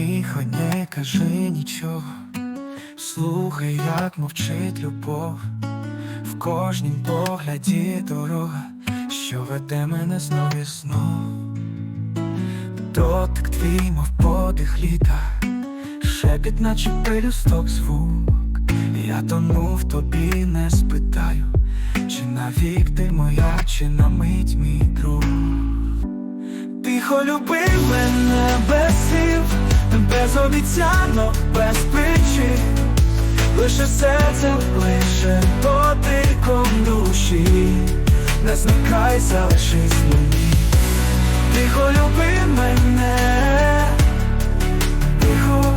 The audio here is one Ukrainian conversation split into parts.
тихо, не кажи нічого, слухай, як мовчить любов, в кожнім погляді дорога, що веде мене знов і знов. Дотик твій, мов подих літа, шепіт, наче пелюсток звук. Я тону в тобі, не спитаю, чи навік ти моя, чи на мить мій друг. Тихо любив мене без без обіцянок, без причин, лише серце, лише дотиком душі, не зникай, залишись мені. Тихо люби мене, тихо,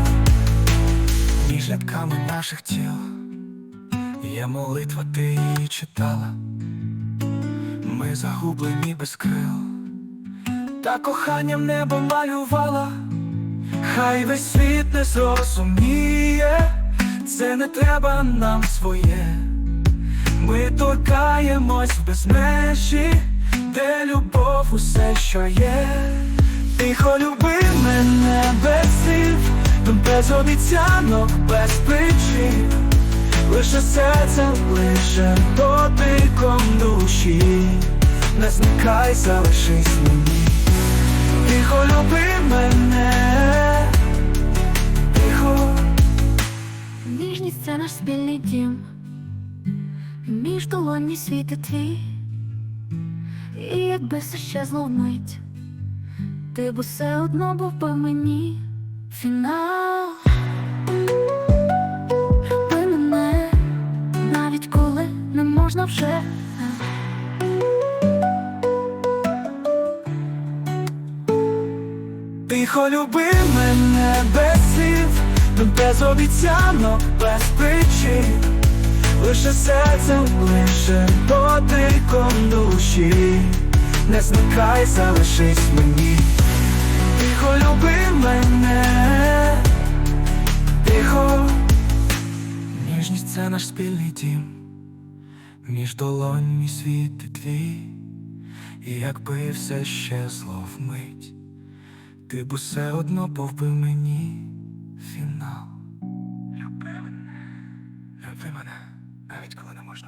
між рядками наших тіл є молитва, ти її читала. Ми загублені без крил, та коханням небо малювала, хай весь світ не зрозуміє, це не треба нам своє. Ми торкаємось без межі, де любов усе, що є. Тихо люби мене без слів, без обіцянок, без причин. Лише серце, лише дотиком душі, не зникай, залишись мені. Тихо Ніжність це наш спільний дім, між долоні світи твій, і якби все щезло вмить, ти б усе одно був би мені фінал. Люби мене, навіть коли не можна вже. Тихо люби мене без слів, без обіцянок, без причин, лише серце, лише дотиком душі, не зникай, залишись мені. Тихо люби мене, тихо, ніжність це наш спільний дім, між долонь мій світ і твій, і якби все щезло вмить. Ти б усе одно би мені 不是小